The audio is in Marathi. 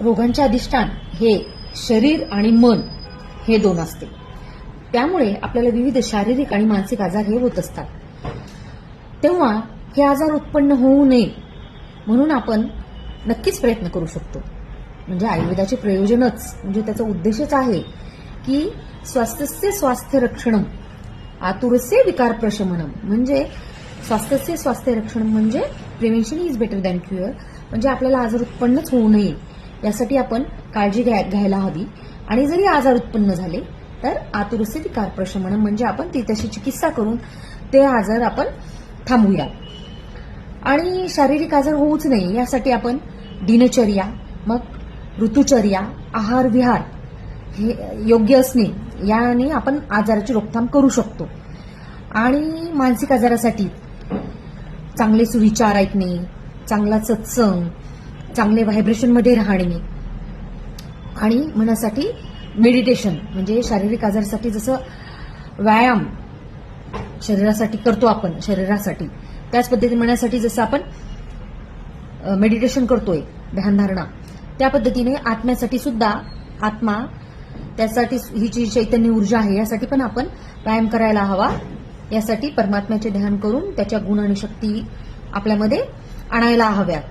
रोगांचे अधिष्ठान हे शरीर आणि मन हे दोन असते. त्यामुळे आपल्याला विविध शारीरिक आणि मानसिक आजार हे होत असतात. तेव्हा हे आजार उत्पन्न होऊ नये म्हणून आपण नक्कीच प्रयत्न करू शकतो. म्हणजे आयुर्वेदाचे प्रयोजनच म्हणजे त्याचा उद्देशच आहे की स्वास्थ्यस्य स्वास्थ्य रक्षणम आतुरस्य विकार प्रशमनम. म्हणजे स्वास्थ्यस्य स्वास्थ्य रक्षण म्हणजे prevention is better than cure म्हणजे आपल्याला आजार उत्पन्नच होऊ नये. यासाठी आपण काळजी घ्यायला हवी. आणि जरी आजार उत्पन्न झाले तर आतुरस्थिती कारप्रशमन म्हणजे आपण ती तशी चिकित्सा करून ते आजार आपण थांबूया आणि शारीरिक आजार होऊच नये यासाठी आपण दिनचर्या मग ऋतुचर्या आहार विहार हे योग्य असणे याने आपण आजाराची रोकथाम करू शकतो. आणि मानसिक आजारासाठी चांगले सुविचार ऐकणे चांगला सत्संग चांगले व्हायब्रेशनमध्ये राहणे आणि मनासाठी मेडिटेशन म्हणजे शारीरिक आजारासाठी जसं व्यायाम शरीरासाठी करतो आपण शरीरासाठी. त्याच पद्धतीने मनासाठी जसं आपण मेडिटेशन करतोय ध्यानधारणा त्या पद्धतीने आत्म्यासाठी सुद्धा आत्मा त्यासाठी ही जी चैतन्य ऊर्जा आहे यासाठी पण आपण व्यायाम करायला हवा. यासाठी परमात्म्याचे ध्यान करून त्याच्या गुण आणि शक्ती आपल्यामध्ये आणायला हव्यात.